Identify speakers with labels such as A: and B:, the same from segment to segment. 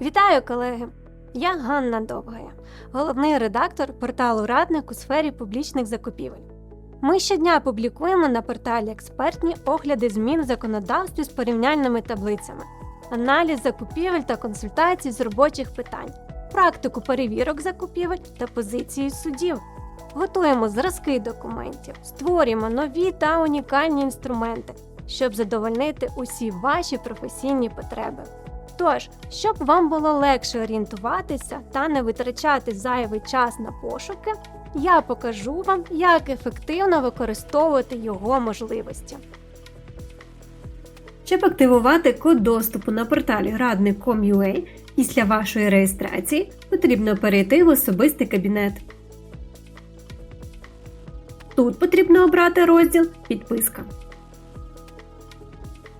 A: Вітаю, колеги! Я Ганна Довгая, головний редактор порталу Радник у сфері публічних закупівель. Ми щодня публікуємо на порталі експертні огляди змін в законодавстві з порівняльними таблицями, аналіз закупівель та консультацій з робочих питань, практику перевірок закупівель та позиції судів. Готуємо зразки документів, створюємо нові та унікальні інструменти, щоб задовольнити усі ваші професійні потреби. Тож, щоб вам було легше орієнтуватися та не витрачати зайвий час на пошуки, я покажу вам, як ефективно використовувати його можливості. Щоб активувати код доступу на порталі радник.com.ua після вашої реєстрації, потрібно перейти в особистий кабінет. Тут потрібно обрати розділ Підписка.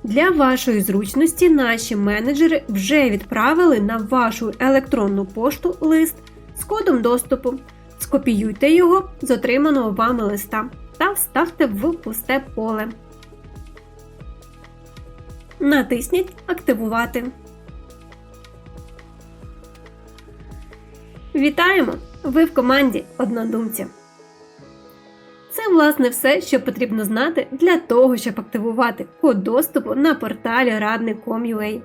A: Для вашої зручності наші менеджери вже відправили на вашу електронну пошту лист з кодом доступу. Скопіюйте його з отриманого вами листа та вставте в пусте поле. Натисніть Активувати. Вітаємо! Ви в команді однодумців. Це власне все, що потрібно знати для того, щоб активувати код доступу на порталі радник.com.ua.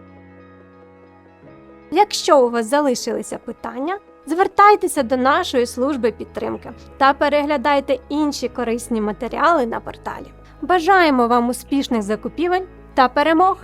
A: Якщо у вас залишилися питання, звертайтеся до нашої служби підтримки та переглядайте інші корисні матеріали на порталі. Бажаємо вам успішних закупівель та перемог!